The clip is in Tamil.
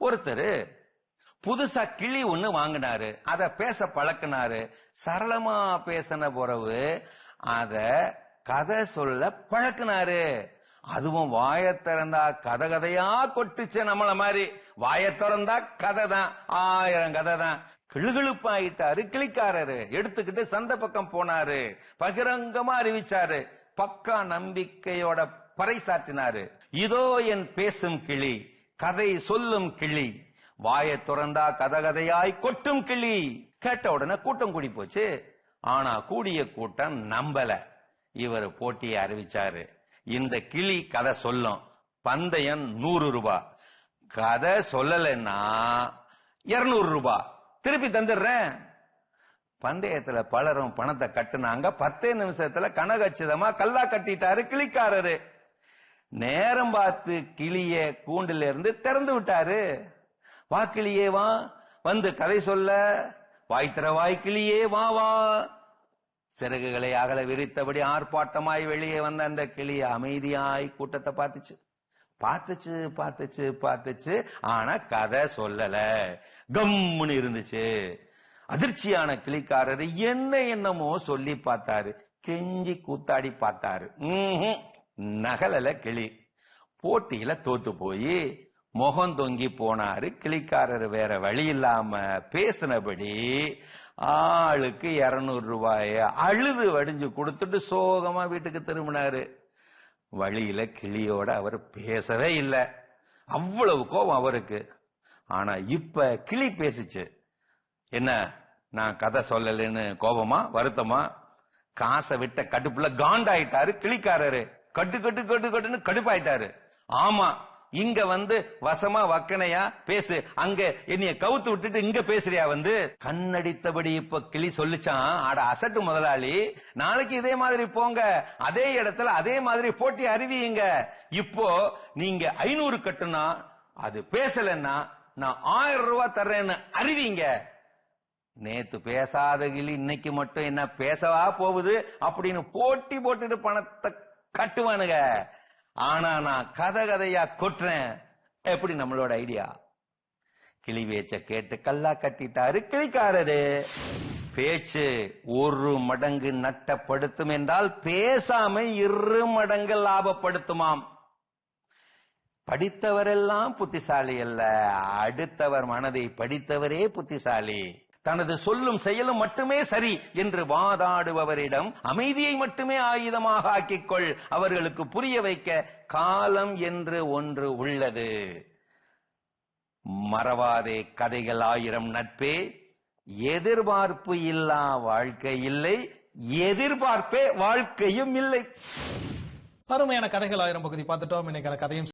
ஒருத்தர் புதுசா கிளி ஒண்ணு வாங்கினாரு. அத பேச பழக்கினாரு. சரளமா பேசின பிறகு அத கதை சொல்ல பழக்கினாரு. அதுவும் வாய திறந்தா கதை கதையா கொட்டுச்சு நம்மள மாதிரி. வாய திறந்தா கதை தான். ஆயிரம் கதை தான். கிளுகிழுப்பாயிட்டாரு கிளிக்காரரு. எடுத்துக்கிட்டு சந்த பக்கம் போனாரு. பகிரங்கமா அறிவிச்சாரு. பக்கா நம்பிக்கையோட பறைசாற்றினாரு இதோ என் பேசும் கிளி. கதை சொல்லும் கிளி. வாயை கதை கதகதையாய் கொட்டும் கிளி. கேட்ட உடனே கூட்டம் கூடி போச்சு. ஆனா கூடிய கூட்டம் நம்பல. இவர் போட்டியை அறிவிச்சாரு. இந்த கிளி கதை சொல்லும். பந்தயம் நூறு ரூபாய் கதை சொல்லலைன்னா இருநூறு ரூபாய் திருப்பி தந்துடுறேன். பந்தயத்துல பலரும் பணத்தை கட்டுனாங்க. பத்தே நிமிஷத்துல கனகச்சிதமா கல்லா கட்டிட்டாரு கிளிக்காரரு. நேரம் பார்த்து கிளிய கூண்டுல இருந்து திறந்து விட்டாரு. வா கிளியே வா. வந்து கதை சொல்ல. வாய்த்திர வாய் கிளியே வா வா. சிறகுகளை அகல விரித்தபடி ஆர்ப்பாட்டமாய் வெளியே வந்த அந்த கிளி அமைதியாய் கூட்டத்தை பார்த்துச்சு. பார்த்துச்சு பார்த்துச்சு பார்த்துச்சு. ஆனா கதை சொல்லல. கம்முன்னு இருந்துச்சு. அதிர்ச்சியான கிளிக்காரர் என்ன என்னமோ சொல்லி பார்த்தாரு. கெஞ்சி கூத்தாடி பார்த்தாரு. நகலல கிளி. போட்டியில தோத்து போய் முகம் தொங்கி போனாரு கிளிக்காரர். வேற வழி இல்லாம பேசினபடி ஆளுக்கு இருநூறு ரூபாய அழுது வடிஞ்சு கொடுத்துட்டு சோகமா வீட்டுக்கு திரும்பினாரு. வழியில கிளியோட அவர் பேசவே இல்லை. அவ்வளவு கோபம் அவருக்கு. ஆனா இப்ப கிளி பேசிச்சு. என்ன நான் கதை சொல்லலைன்னு கோபமா வருத்தமா? காசை விட்ட கடுப்புல காண்டாயிட்டாரு கிளிக்காரரு. கட்டு கட்டு கட்டு கட்டுன்னு கடுப்பாயிட்டாரு. ஆமா இங்க வந்து வசமா வக்கனையா பேசு. அங்க என்னைய கவுத்து விட்டுட்டு இங்க பேசுறியா வந்து? கண்ணடித்தபடி இப்ப கிளி சொல்லிச்சான். ஆட அசட்டு முதலாளி. நாளைக்கு இதே மாதிரி போங்க. அதே இடத்துல அதே மாதிரி போட்டி அறிவியுங்க. இப்போ நீங்க ஐநூறு கட்டுனா அது பேசலன்னா நான் ஆயிரம் ரூபாய் தர்றேன்னு அறிவிங்க. நேத்து பேசாத கிளி இன்னைக்கு மட்டும் என்ன பேசவா போகுது? அப்படின்னு போட்டி போட்டுட்டு பணத்தை கட்டுவானுங்க. ஆனா நான் கதை கதையா கொட்டுறேன். எப்படி நம்மளோட ஐடியா? கிளி பேச்ச கேட்டு கல்லா கட்டிட்டாரு கிளிக்காரரு. பேச்சு ஒரு மடங்கு நட்டப்படுத்தும் என்றால் பேசாம இரு மடங்கு லாபப்படுத்துமாம். படித்தவரெல்லாம் புத்திசாலி அல்ல. அடுத்தவர் மனதை படித்தவரே புத்திசாலி. தனது சொல்லும் செயலும் மட்டுமே சரி என்று வாதாடுபவரிடம் அமைதியை மட்டுமே ஆயுதமாக ஆக்கிக்கொள். அவர்களுக்கு புரிய வைக்க காலம் என்று ஒன்று உள்ளது. மறவாதே கதைகள் ஆயிரம் நட்பே. எதிர்பார்ப்பு இல்லா வாழ்க்கை இல்லை. எதிர்பார்ப்பே வாழ்க்கையும் இல்லை. அருமையான கதைகள் ஆயிரம் பகுதி பார்த்துட்டோம். இன்னைக்கான கதையும்